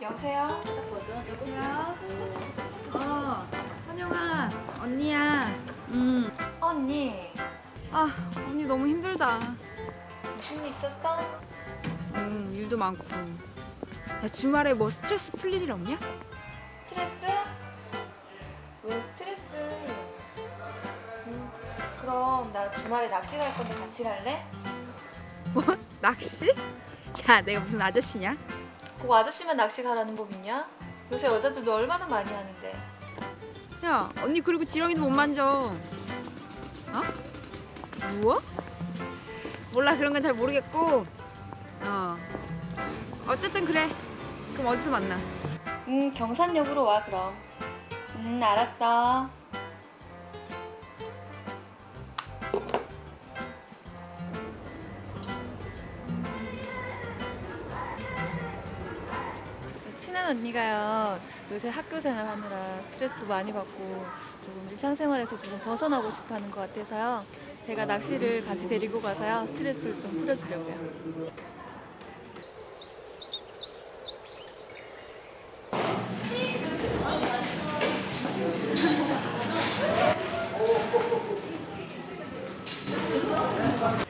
여보세요? 여보세요? 어, 선영아, 언니야. 음, 언니 아, 언니 너무 힘들다. 무슨 일 있었어? 음, 일도 많고. 야, 주말에 뭐 스트레스 풀릴 일 없냐? 스트레스? 왜 스트레스? 음, 그럼 나 주말에 낚시 갈 건데 같이 갈래? 뭐? 낚시? 야, 내가 무슨 아저씨냐? 꼭 아저씨만 낚시 가라는 법 있냐? 요새 여자들도 얼마나 많이 하는데 야, 언니 그리고 지렁이도 못 만져. 어? 뭐? 몰라, 그런 건 잘 모르겠고. 어. 어쨌든 그래. 그럼 어디서 만나? 음 경산역으로 와 그럼 음 알았어 언니가요 요새 학교 생활하느라 스트레스도 많이 받고 조금 일상생활에서 조금 벗어나고 싶어하는 것 같아서요 제가 낚시를 같이 데리고 가서요 스트레스를 좀 풀어주려고요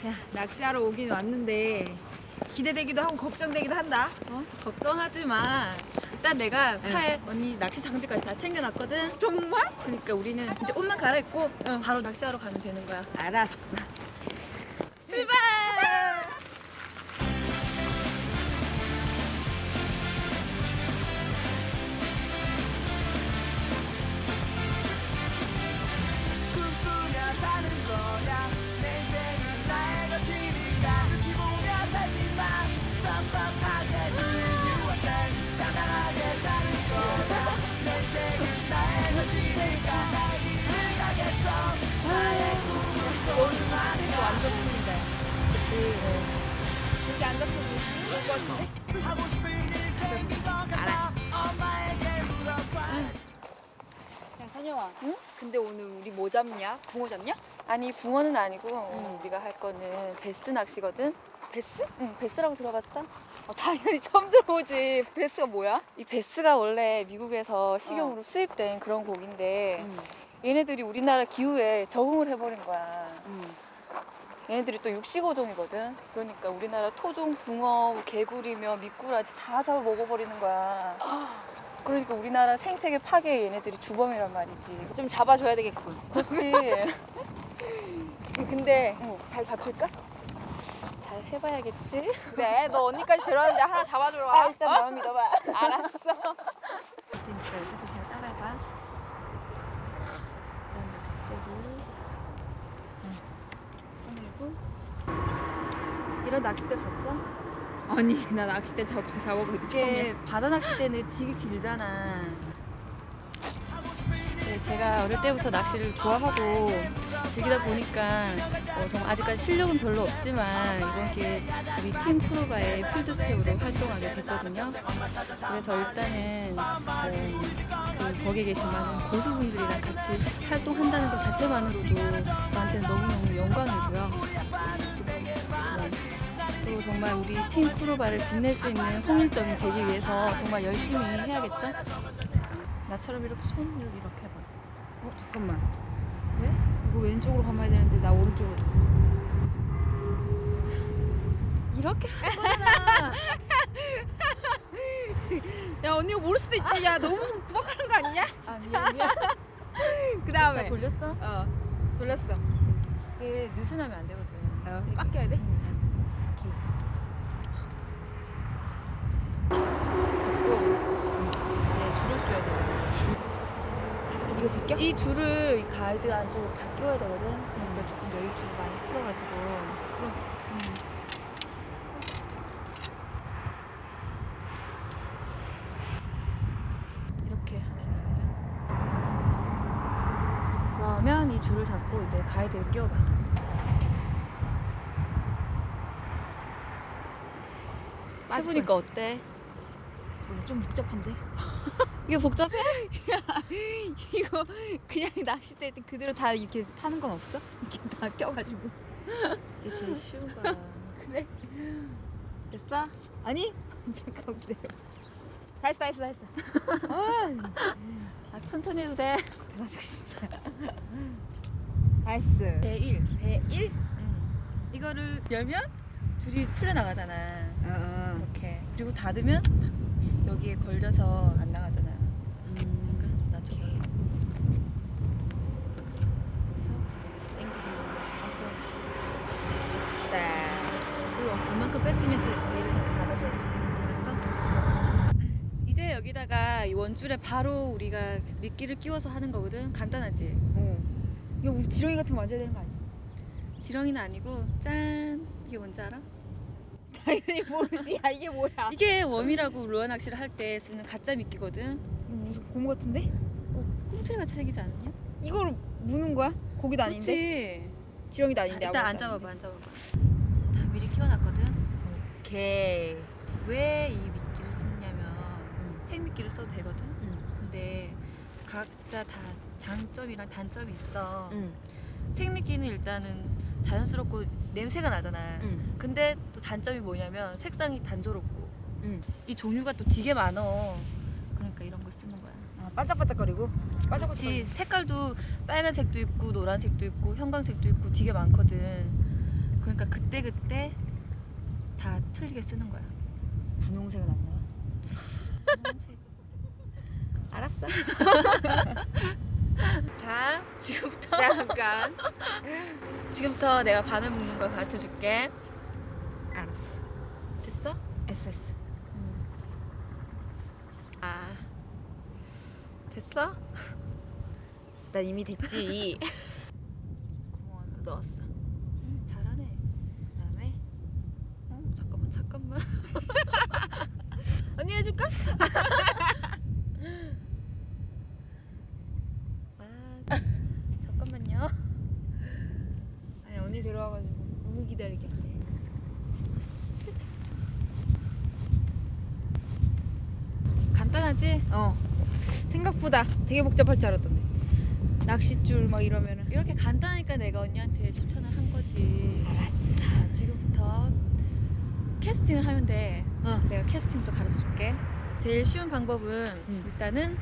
야, 낚시하러 오긴 왔는데 기대되기도 하고 걱정되기도 한다. 어? 걱정하지 마. 일단 내가 차에 언니 낚시 장비까지 다 챙겨놨거든. 정말? 그러니까 우리는 이제 옷만 갈아입고 바로 낚시하러 가면 되는 거야. 알았어. 여기 앉아서 좋을 것 같은데? 야, 선영아. 응? 근데 오늘 우리 뭐 잡냐? 붕어 잡냐? 아니 붕어는 아니고 우리가 할 거는 베스 낚시거든. 베스? 응, 베스라고 들어봤어? 어, 당연히 처음 들어보지. 베스가 뭐야? 이 베스가 원래 미국에서 식용으로 수입된 그런 고기인데 응. 얘네들이 우리나라 기후에 적응을 해버린 거야. 응. 얘네들이 또 육식어종이거든. 그러니까 우리나라 토종 붕어, 개구리며 미꾸라지 다 잡아 먹어버리는 거야. 그러니까 우리나라 생태계 파괴에 얘네들이 주범이란 말이지. 좀 잡아줘야 되겠군. 그렇지. 근데 응. 잘 잡힐까? 잘 해봐야겠지. 그래, 너 언니까지 데려왔는데 하나 잡아주러 아, 와. 일단 마음 믿어봐. 알았어. 그러니까 여기서 잘 따라해봐. 일단 낚싯대를 꺼내고 이런 낚싯대 봤어? 아니, 나 낚싯대 잡, 잡아보기 이게 바다 낚싯대는 되게 길잖아. 네, 제가 어릴 때부터 낚시를 좋아하고 즐기다 보니까 어, 정말 아직까지 실력은 별로 없지만 이번 기회에 우리 팀 프로바의 필드 스텝으로 활동하게 됐거든요. 그래서 일단은 어, 그 거기에 계신 많은 고수분들이랑 같이 활동한다는 것 자체만으로도 저한테는 너무너무 영광이고요. 네. 그리고 정말 우리 팀 프로바를 빛낼 수 있는 홍일점이 되기 위해서 정말 열심히 해야겠죠? 나처럼 이렇게 손을 이렇게 해봐. 어, 잠깐만. 왜? 이거 왼쪽으로 감아야 되는데 나 오른쪽으로 했어. 이렇게 할 거잖아. 야, 언니가 모를 수도 있지. 야, 너무 구박하는 거 아니냐? 아, 미안, 미안. 그나 다음에. 돌렸어? 어, 돌렸어. 이게 느슨하면 안 되거든. 어, 세게. 꽉 껴야 돼? 응. 이렇게. 이제 줄을 끼워야 되잖아. 이거 제껴? 이 줄을 이 가이드 안쪽으로 다 끼워야 되거든. 그러니까 조금 여유줄 많이 풀어가지고. 풀어. 음. 이렇게. 그러면 이 줄을 잡고 이제 가이드를 끼워봐. 해보니까 어때? 원래 좀 복잡한데? 이게 복잡해? 이거 그냥 낚싯대 때 그대로 다 이렇게 파는 건 없어? 이렇게 다 껴가지고. 이게 제일 쉬운 거야. 그래? 됐어? 아니? 잠깐 기다려. 다 했어 다 했어 다 했어. 아, 천천히 해도 돼. 가지고 진짜. 다 했어. 배1. 배1? 응. 이거를 열면 줄이 풀려 나가잖아. 어, 어. 이렇게. 그리고 닫으면 여기에 걸려서 안 나가잖아. 음. 그러니까 낮춰봐. 그래서 당기고 아슬아슬. 됐다. 그리고 이만큼 뺐으면 돼. 베일을 다시 닫아줘야지. 알았어? 이제 여기다가 이 원줄에 바로 우리가 미끼를 끼워서 하는 거거든. 간단하지? 어. 이거 우리 지렁이 같은 거 만져야 되는 거 아니야? 지렁이는 아니고 짠 이게 뭔지 알아? 당연히 모르지. 야 이게 뭐야? 이게 웜이라고 루어 낚시를 할 때 쓰는 가짜 미끼거든. 이거 무슨 고무 같은데? 꼭 꿈틀이 같이 생기지 않았냐? 이거를 무는 거야? 고기도 아닌데? 그렇지. 지렁이도 아닌데. 일단 아무것도 앉아봐봐, 앉아봐봐. 다 미리 키워놨거든. 오케이. 왜 이 생미끼를 써도 되거든. 응. 근데 각자 다 장점이랑 단점이 있어. 응. 생미끼는 일단은 자연스럽고 냄새가 나잖아. 응. 근데 또 단점이 뭐냐면 색상이 단조롭고 응. 이 종류가 또 되게 많어. 그러니까 이런 걸 쓰는 거야. 아 반짝반짝거리고. 그렇지. 반짝반짝거리고. 색깔도 빨간색도 있고 노란색도 있고 형광색도 있고 되게 많거든. 그러니까 그때 그때 다 틀리게 쓰는 거야. 분홍색은 안 나와. 알았어. 자, 지금부터 잠깐. 지금부터 내가 바늘 묶는 걸 가르쳐 줄게. 알았어. 됐어? 했어 했어. 아. 됐어? 난 이미 됐지. 구멍 안으로 넣었어. 음, 잘하네. 그다음에 어, 잠깐만 잠깐만. 언니 해줄까? 아, 잠깐만요. 아니 언니 데려와가지고 너무 기다리게 한대. 간단하지? 어. 생각보다 되게 복잡할 줄 알았던데. 낚싯줄 막 이러면은. 이렇게 간단하니까 내가 언니한테 추천을 한 거지. 알았어. 자, 지금부터 캐스팅을 하면 돼. 어. 내가 캐스팅부터 가르쳐 줄게. 제일 쉬운 방법은 응. 일단은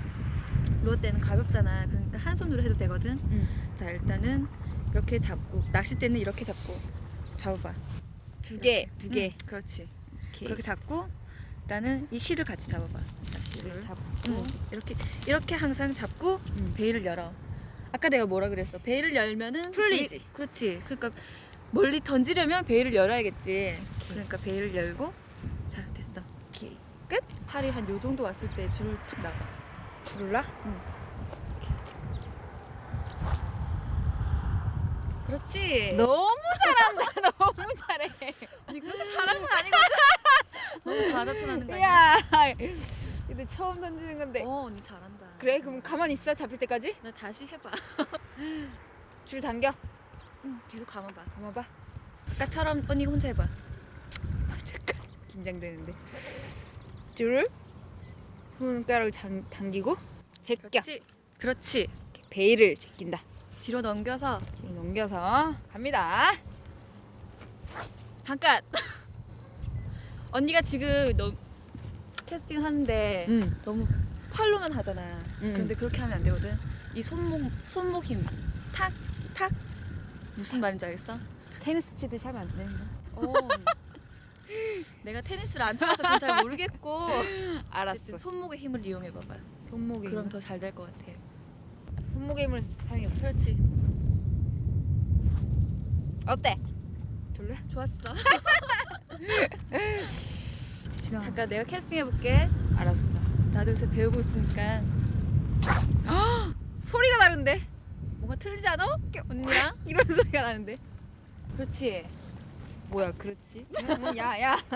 루어 때는 가볍잖아. 그러니까 한 손으로 해도 되거든. 응. 자, 일단은 이렇게 잡고 낚싯대는 이렇게 잡고 잡아봐. 두 개, 두 개. 응, 그렇지. 이렇게. 그렇게 잡고 일단은 이 실을 같이 잡아봐. 낚시를. 잡고. 응. 이렇게 이렇게 항상 잡고 응. 베일을 열어. 아까 내가 뭐라 그랬어? 베일을 열면은 풀리지. 베일- 그렇지. 그러니까 멀리 던지려면 베일을 열어야겠지. 그러니까 베일을 열고 자 됐어. 오케이. 팔이 한 요 정도 왔을 때 줄을 탁 나가. 줄라? 그렇지. 너무 잘한다. 너무 잘해. 아니 그렇게 잘한 건 아니거든. 너무 잘나타나는 거 아니야? 야. 근데 처음 던지는 건데. 어 언니 잘한다. 그래? 그럼 가만히 있어. 잡힐 때까지? 나 다시 해봐. 줄 당겨. 응, 계속 감아봐. 감아봐. 아까처럼 언니가 혼자 해봐. 아, 잠깐. 긴장되는데. 줄을 손가락을 장, 당기고 제껴. 그렇지. 그렇지. 베일을 제낀다. 뒤로 넘겨서 뒤로 넘겨서 갑니다. 잠깐. 언니가 지금 너 캐스팅 하는데 응. 너무 팔로만 하잖아. 응. 그런데 그렇게 하면 안 되거든. 이 손목 손목 힘, 탁, 탁. 무슨 말인지 알겠어? 테니스 치듯이 하면 안 되는 거야. 어. 내가 테니스를 안 그건 잘 모르겠고 알았어. 어쨌든 손목의 힘을 이용해 봐봐. 손목에 그럼 힘. 더잘 될 것 같아. 손목의 힘을 사용해 봐. 그렇지. 어때? 별로야? 좋았어. 지나. 잠깐 내가 캐스팅 해볼게. 알았어. 나도 요새 배우고 있으니까 소리가 다른데? 뭔가 틀리지 않아? 언니랑? 이런 소리가 나는데? 그렇지. 뭐야, 그렇지? 응, 야, 야.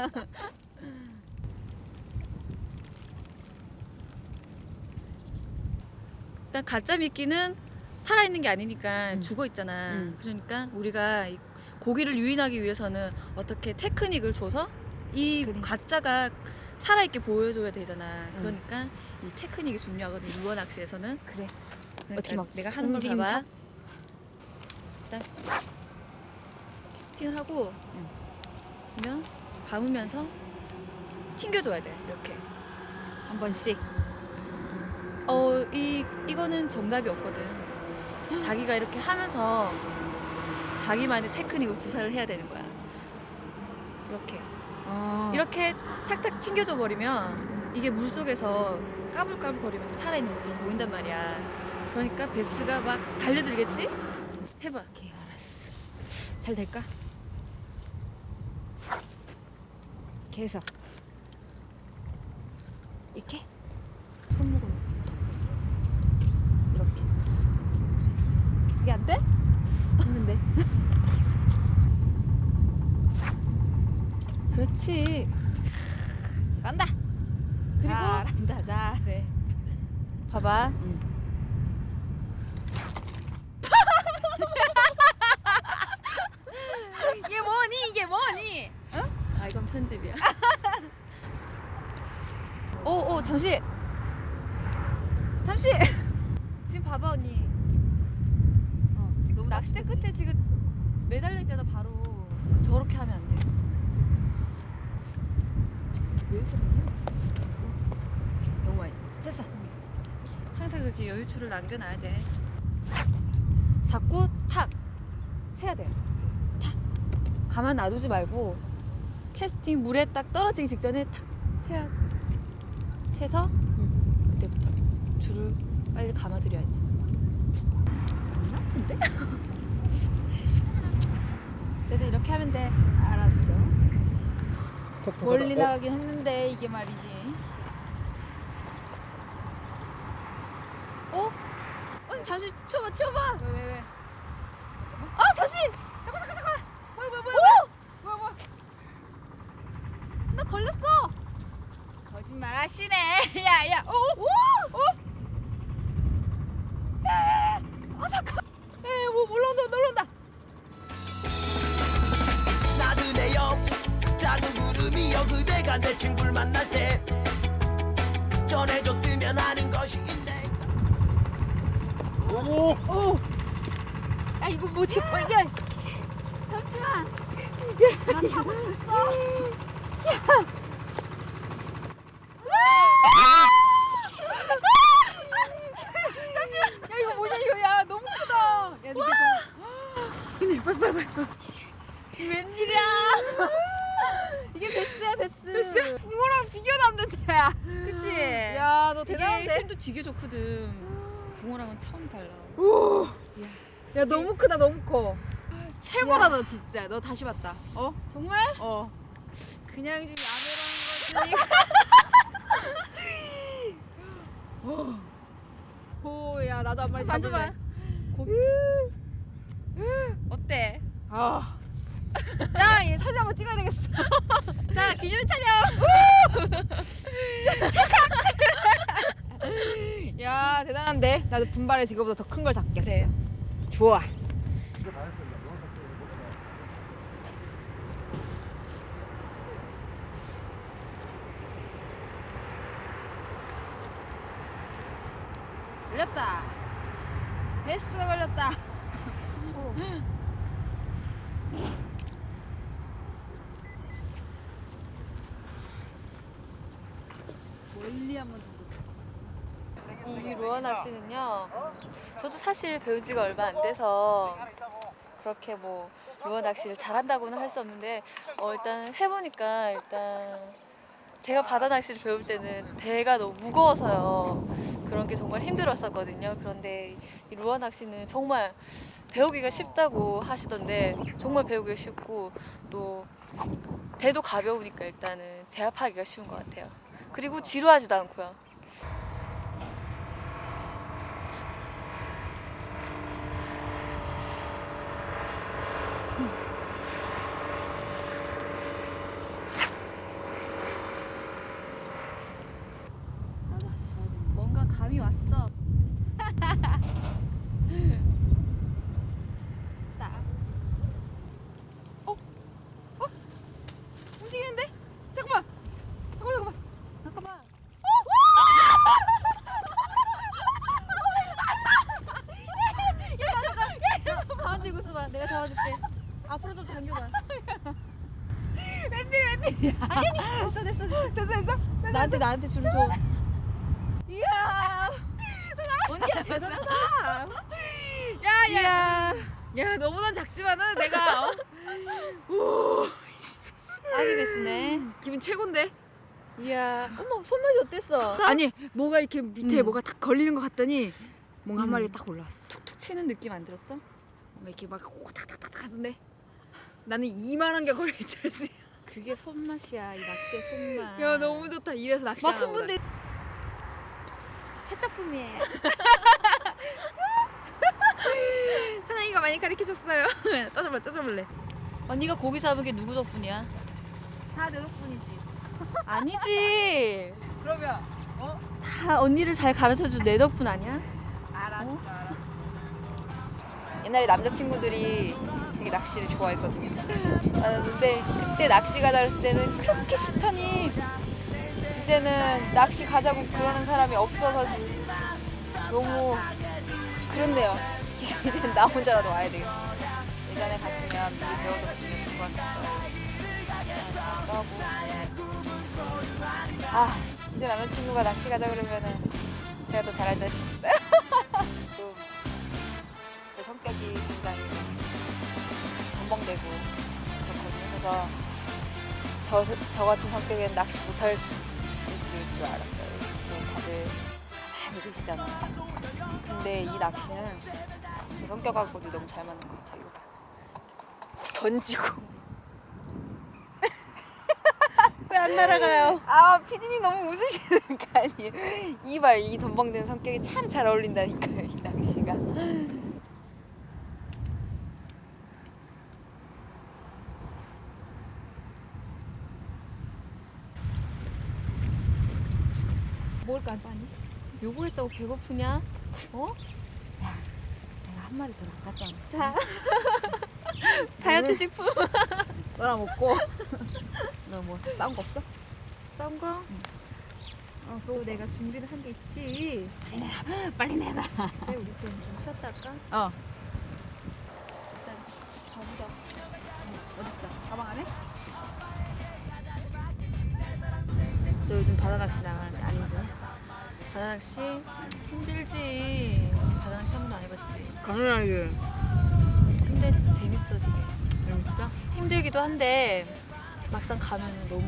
일단 가짜 미끼는 살아있는 게 아니니까 음. 죽어 있잖아. 음. 그러니까 우리가 이 고기를 유인하기 위해서는 어떻게 테크닉을 줘서 이 테크닉. 가짜가 살아있게 보여줘야 되잖아. 음. 그러니까 이 테크닉이 중요하거든. 루어 낚시에서는. 그래. 그러니까 어떻게 막 내가 하는 걸 움직임 봐봐. 쳐? 일단 캐스팅을 하고 응. 있으면 감으면서 튕겨줘야 돼. 이렇게. 한 번씩. 어, 이 이거는 정답이 없거든. 자기가 이렇게 하면서 자기만의 테크닉을 구사를 해야 되는 거야. 이렇게 어. 이렇게 탁탁 튕겨져 버리면 이게 물 속에서 까불까불 거리면서 살아있는 것처럼 보인단 말이야. 그러니까 베스가 막 달려들겠지? 해봐. 오케이 알았어. 잘 될까? 계속 이렇게 손목을 이렇게 이게 안 돼? 했는데 그렇지. 잘한다. 그리고 잘한다 잘해. 봐봐. 응. 이게 뭐니 이게 뭐니? 아 이건 편집이야. 오, 오, 잠시. 잠시. 지금 봐봐 언니. 어, 지금 낚싯대 끝에 지금 매달려 있잖아 바로. 저렇게 하면 안 돼. 왜 이렇게 됐어. 항상 그렇게 여유줄을 남겨놔야 돼. 자꾸 탁 세야 돼. 탁. 가만 놔두지 말고 캐스팅 물에 딱 떨어지기 직전에 탁 채야 채서 그때부터 줄을 빨리 감아드려야지. 맞나? 근데? 어쨌든 이렇게 하면 돼. 알았어. 멀리 나가긴 했는데 이게 말이지. 어? 언니 잠시 치워봐 치워봐. 왜 왜 왜? 아 잠시. 잠깐 잠깐 잠깐. 뭐야 뭐야 뭐야 뭐야 뭐야. 나 걸렸어. 거짓말 하시네. 야야. 오. 오! 오! 야! 아 잠깐. 에뭐 올라온다 올라온다. 나그네여 작은 구름이여 그대가 내 친구를 만날 때 전해줬으면 하는 것이 있 네 오. 야 이거 뭐지? 이게 잠시만. 나 사고 쳤어. 잠시만. 야 이거 뭐냐 이거 야 너무 크다. 야 이게 좀. 이네 빨리 빨리 빨리. 이 웬일이야? 이게 베스야 베스. 베스? 붕어랑 비교도 안 된다. 그치? 야너 이게 대단한데. 힘도 되게 좋거든. 붕어랑은 차원이 달라. 오. 이야. 야 너무 크다 너무 커. 최고다 너 진짜. 너 다시 봤다. 어? 정말? 어. 그냥 좀 야매라는 거지. 어. 오, 야 나도 한 마리 만져봐. 잡을래. 고기. 어때? 아. 자, 얘 사진 한번 찍어야 되겠어. 자 기념 촬영. 야, 대단한데. 나도 분발해서 이거보다 더 큰 걸 잡겠어. 그래. 좋아. 걸렸다. 베스가 걸렸다. 오. 멀리 한번 이 루어 낚시는요. 저도 사실 배운 지가 얼마 안 돼서 그렇게 뭐 루어 낚시를 잘한다고는 할 수 없는데 어, 일단 해보니까 일단 제가 바다 낚시를 배울 때는 대가 너무 무거워서요. 그런 게 정말 힘들었었거든요. 그런데 이 루어 낚시는 정말 배우기가 쉽다고 하시던데 정말 배우기가 쉽고 또 대도 가벼우니까 일단은 제압하기가 쉬운 것 같아요. 그리고 지루하지도 않고요. 뭔가 감이 왔어. 딱. 어? 어? 움직이는데? 잠깐만. 잠깐만, 잠깐만. 잠깐만. 가만 들고 있어봐. 내가 잡아줄게. 앞으로 좀 당겨봐. 웬일, 웬일이야. 됐어, 됐어, 됐어. 됐어, 됐어. 나한테 나한테 줄을 줘. 언니야 대단하다. 야야. 야 너보단 작지만은 내가 어? 아기 베스네. 기분 최고인데. 이야, 어머 손맛이 어땠어? 아니 뭐가 이렇게 밑에 음. 뭐가 딱 걸리는 것 같더니 뭔가 한 음. 마리가 딱 올라왔어. 툭툭 치는 느낌 안 들었어? 이렇게 막 탁탁탁 하던데 나는 이만한 게 걸릴 줄 알았어. 그게 손맛이야, 이 낚시의 손맛. 야 너무 좋다. 이래서 낚시하나 막 보다. 흥분돼. 첫 작품이에요. 사장이가 많이 가르쳐줬어요. 떠줘볼래 떠줘볼래. 언니가 고기 잡은 게 누구 덕분이야? 다 내 덕분이지. 아니지. 그러면 어? 다 언니를 잘 가르쳐준 내 덕분 아니야? 알았어 어? 알았어. 옛날에 남자친구들이 되게 낚시를 좋아했거든요. 나는 근데 그때 낚시 가자 그랬을 때는 그렇게 싫더니 이제는 낚시 가자고 그러는 사람이 없어서 너무 그렇네요. 이제는 나 혼자라도 와야 되겠어. 예전에 갔으면 미리 배워뒀으면 좋았을 거 하고 아 이제 남자친구가 낚시 가자 그러면은 제가 더 잘할 자신 있어요. 굉장히 벙벙대고 그렇거든요. 그래서 저, 저 같은 성격에는 낚시 못할 줄 알았어요. 다들 가만히 계시잖아요. 근데 이 낚시는 제 성격하고도 너무 잘 맞는 것 같아요. 던지고 왜 안 날아가요? 아 피디님 너무 웃으시는 거 아니에요? 이발 이 덤벙대는 성격이 참 잘 어울린다니까요 이 낚시가 뭘까 빨리? 요거 했다고 배고프냐? 어? 내가 한 마리 더 낚았잖아 자. 다이어트 식품. 너랑 먹고 너 뭐 싸운 거 없어? 싼 거? 어, 그거 내가 준비를 한 게 있지. 빨리 내놔 그래, 우리 좀 쉬었다 할까? 어 자, 가보자. 어딨어? 가방 안에? 너 요즘 바다 낚시 아니지? 바다 낚시 힘들지. 언니 낚시 한 번도 안 해봤지. 당연하지 근데 재밌어 되게. 진짜? 힘들기도 한데 막상 가면은 너무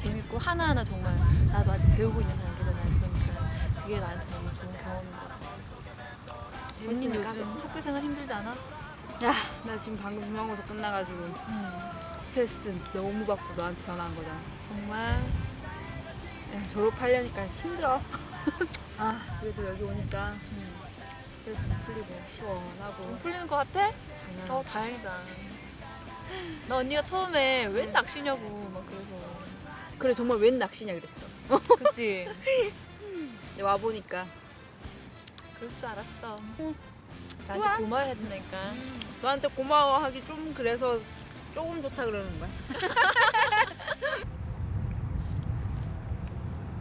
재밌고 하나하나 정말 나도 아직 배우고 있는 단계잖아요. 그러니까 그게 나한테 너무 좋은 경험인 것 같아. 재밌으니까. 요즘 학교 생활 힘들지 않아? 야 나 지금 방금 중간고사 끝나가지고 응. 스트레스 너무 받고 너한테 전화한 거잖아 정말 야, 졸업하려니까 힘들어. 아, 그래도 여기 오니까 응. 스트레스 좀 풀리고 시원하고. 좀 풀리는 것 같아? 어 다행이다. 나 언니가 처음에 웬 낚시냐고 막 그래서 그래 정말 웬 낚시냐 그랬어. 그치? 근데 와 보니까 그럴 줄 알았어. 우와. 나한테 고마워해야 된다니까. 너한테 고마워하기 좀 그래서 조금 좋다 그러는 거야.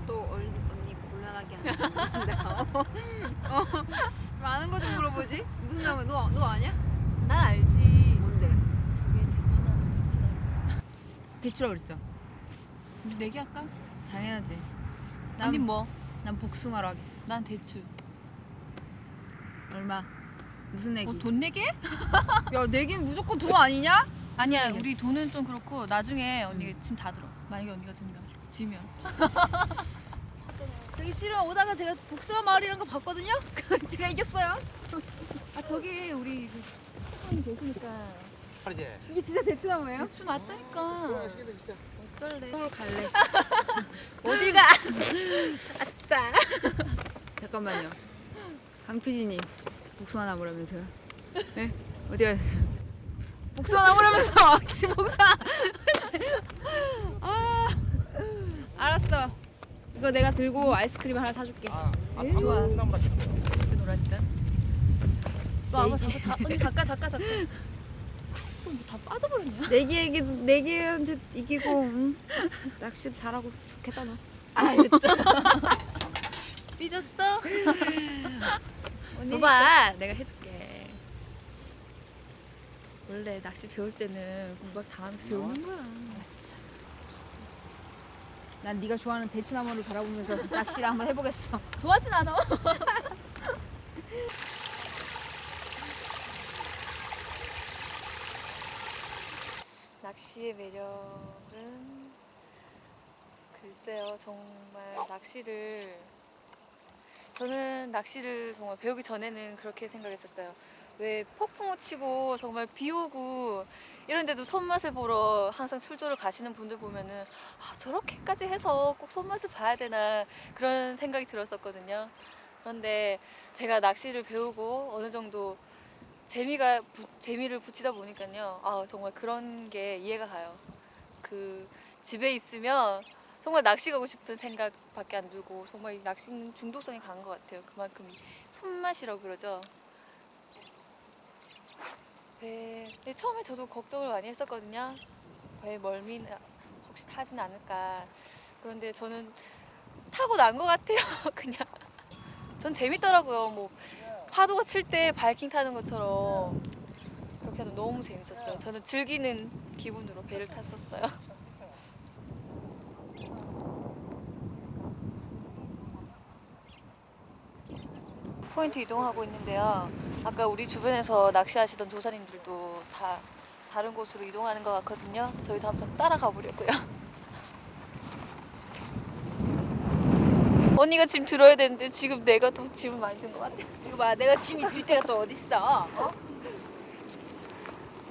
또 언니, 언니 하겠습니다. 어, 많은 거좀 물어보지? 무슨 나무? 너, 너 아냐? 난 알지. 뭔데? 저게 대추나무 대추나무. 대추라 그랬죠. 우리 내기 할까? 당연하지. 언니 뭐? 난 복숭아로 하겠어. 난 대추. 얼마? 무슨 내기? 어, 돈 내게? 야 내기는 무조건 돈 아니냐? 아니야, 내기. 우리 돈은 좀 그렇고 나중에 언니 가 짐 다 들어. 만약에 언니가 지면, 지면. 되게 싫어. 오다가 제가 복숭아 마을이라는 거 봤거든요. 제가 이겼어요. 아 저기 우리 그 사람이 계시니까 말이지. 이게 진짜 대추나무예요? 대추 맞다니까. 맛있겠네 진짜. 어쩔래? 서울 갈래. 어딜 가? 아싸. 잠깐만요. 강 PD님 복숭아 나무라면서요? 네? 어디 가세요? 복숭아 나무라면서 지금 복숭아. 아, 알았어. 이거 내가 들고 아이스크림 하나 사줄게. 아, 아 예, 좋아. 그 놀았다. 너 아마 내기. 잠깐 자, 언니 잠깐 잠깐 잠깐. 그럼 뭐다 빠져버렸냐? 내기에게도 내기한테 이기고 응? 낚시도 잘하고 좋겠다 너. 알겠어. 삐졌어? 줘봐, 내가 해줄게. 원래 낚시 배울 때는 구박 당하면서 배우는 거야. 알았어. 난 네가 좋아하는 대추나무를 바라보면서 낚시를 한번 해보겠어. 좋아하진 않아. 낚시의 매력은 글쎄요 정말 낚시를 저는 낚시를 정말 배우기 전에는 그렇게 생각했었어요. 왜 폭풍우 치고 정말 비 오고 이런데도 손맛을 보러 항상 출조를 가시는 분들 보면은 아, 저렇게까지 해서 꼭 손맛을 봐야 되나 그런 생각이 들었었거든요. 그런데 제가 낚시를 배우고 어느 정도 재미가 부- 재미를 붙이다 보니까요. 아 정말 그런 게 이해가 가요. 그 집에 있으면 정말 낚시 가고 싶은 생각밖에 안 들고 정말 이 낚시는 중독성이 강한 것 같아요. 그만큼 이 손맛이라고 그러죠. 배 근데 처음에 저도 걱정을 많이 했었거든요. 배 멀미는 혹시 타진 않을까. 그런데 저는 타고 난 것 같아요. 그냥 전 재밌더라고요. 뭐 파도가 칠 때 바이킹 타는 것처럼 그렇게 해도 너무 재밌었어요. 저는 즐기는 기분으로 배를 탔었어요. 포인트 이동하고 있는데요. 아까 우리 주변에서 낚시하시던 조사님들도 다 다른 곳으로 이동하는 것 같거든요. 저희도 한번 따라가 보려고요. 언니가 짐 들어야 되는데 지금 내가 더 짐을 많이 든 것 같아요. 이거 봐, 내가 짐이 들 때가 또 어딨어? 어?